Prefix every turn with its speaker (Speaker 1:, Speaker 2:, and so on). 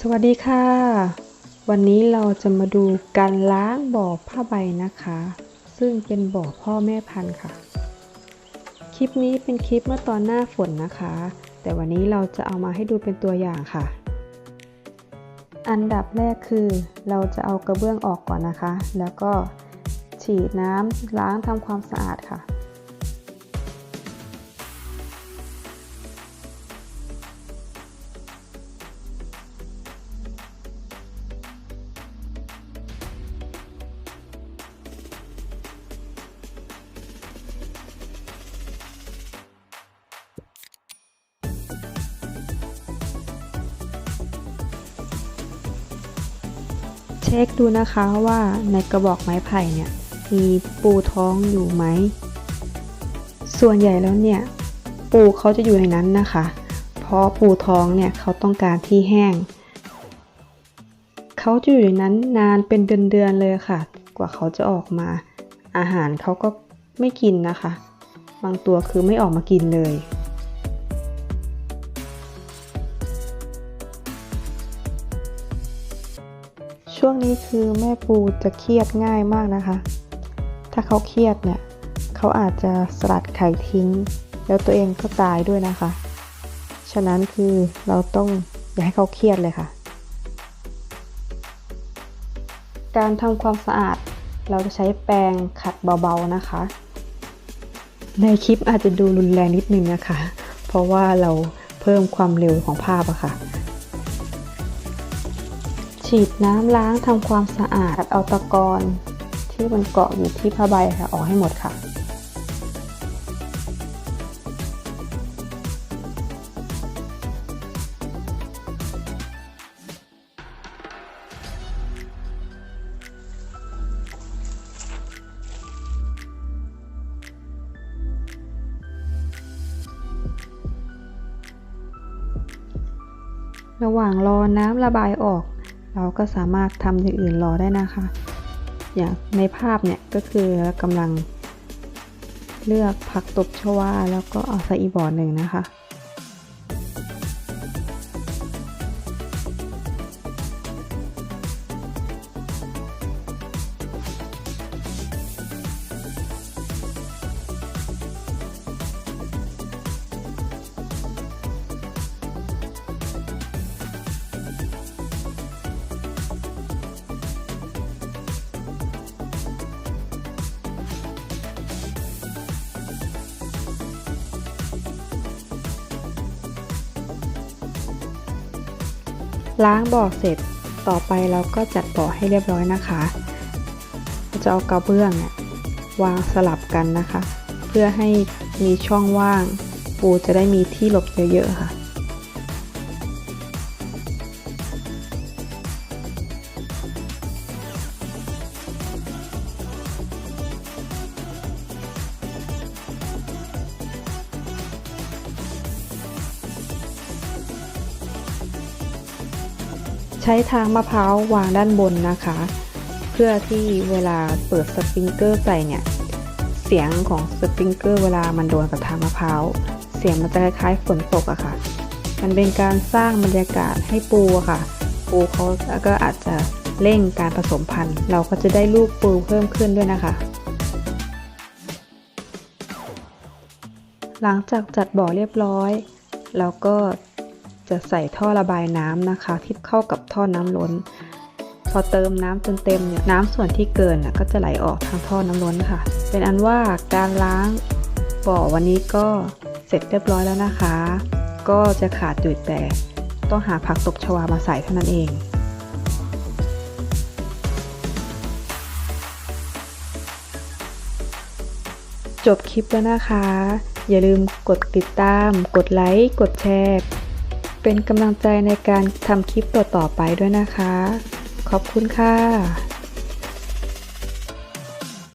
Speaker 1: สวัสดีค่ะ วันนี้เราจะมาดูการล้างบ่อผ้าใบนะคะ ซึ่งเป็นบ่อพ่อแม่พันธุ์ค่ะ คลิปนี้เป็นคลิปเมื่อตอนหน้าฝนนะคะ แต่วันนี้เราจะเอามาให้ดูเป็นตัวอย่างค่ะ อันดับแรกคือเราจะเอากระเบื้องออกก่อนนะคะ แล้วก็ฉีดน้ำล้างทำความสะอาดค่ะ เช็คดูนะคะว่าในกระบอกไม้ไผ่เนี่ยมีปูท้องอยู่ไหม ส่วนใหญ่แล้วเนี่ย ปูเขาจะอยู่ในนั้นนะคะ เพราะปูท้องเนี่ยเขาต้องการที่แห้ง เขาจะอยู่ในนั้นนานเป็นเดือนๆเลยค่ะ กว่าเขาจะออกมา อาหารเขาก็ไม่กินนะคะ บางตัวคือไม่ออกมากินเลย ช่วงนี้คือแม่ปูจะเครียดง่ายมากนะคะ ถ้าเขาเครียดเนี่ยเขาอาจจะสลัดไข่ทิ้ง แล้วตัวเองก็ตายด้วยนะคะ ฉะนั้นคือเราต้องอย่าให้เขาเครียดเลยค่ะ การทำความสะอาดเราจะใช้แปรงขัดเบาๆนะคะ ในคลิปอาจจะดูรุนแรงนิดนึงนะคะ เพราะว่าเราเพิ่มความเร็วของภาพอะค่ะ ฉีดน้ำล้างทำความสะอาดเอาตะกอนที่มันเกาะอยู่ที่ผ้าใบค่ะ ออกให้หมดค่ะ ระหว่างรอน้ำระบายออก เราก็สามารถทำอย่างอื่นรอได้นะคะ อย่างในภาพเนี่ยก็คือกำลัง เลือกผักตบชวาแล้วก็เอาใส่อีกบ่อหนึ่งนะคะ ล้างบ่อเสร็จต่อไปเราก็จัดบ่อให้เรียบร้อยนะคะเราจะเอากระเบื้องเนี่ยวางสลับกันนะคะ เพื่อให้มีช่องว่าง ปูจะได้มีที่หลบเยอะๆค่ะ ใช้ทางมะพร้าววางด้านบนนะคะ เพื่อที่เวลาเปิดสปริงเกอร์ใส่เนี่ย เสียงของสปริงเกอร์เวลามันโดนกับทางมะพร้าวเสียงมันจะคล้ายๆฝนตกอะค่ะ มันเป็นการสร้างบรรยากาศให้ปูอะค่ะ ปูเขาก็อาจจะเร่งการผสมพันธุ์ เราก็จะได้ลูกปูเพิ่มขึ้นด้วยนะคะ หลังจากจัดบ่อเรียบร้อย เราก็ จะใส่ท่อระบายน้ำนะคะ ที่เข้ากับท่อน้ำล้น พอเติมน้ำจนเต็มเนี่ยน้ำส่วนที่เกินน่ะก็จะไหลออกทางท่อน้ำล้นค่ะ เป็นอันว่าการล้างบ่อวันนี้ก็เสร็จเรียบร้อยแล้วนะคะ ก็จะขาดอยู่แต่ต้องหาผักตบชวามาใส่เท่านั้นเองจบคลิปแล้วนะคะ อย่าลืมกดติดตาม กดไลค์ กดแชร์ เป็นกำลังใจในการทำคลิปต่อๆไปด้วยนะคะ ขอบคุณค่ะ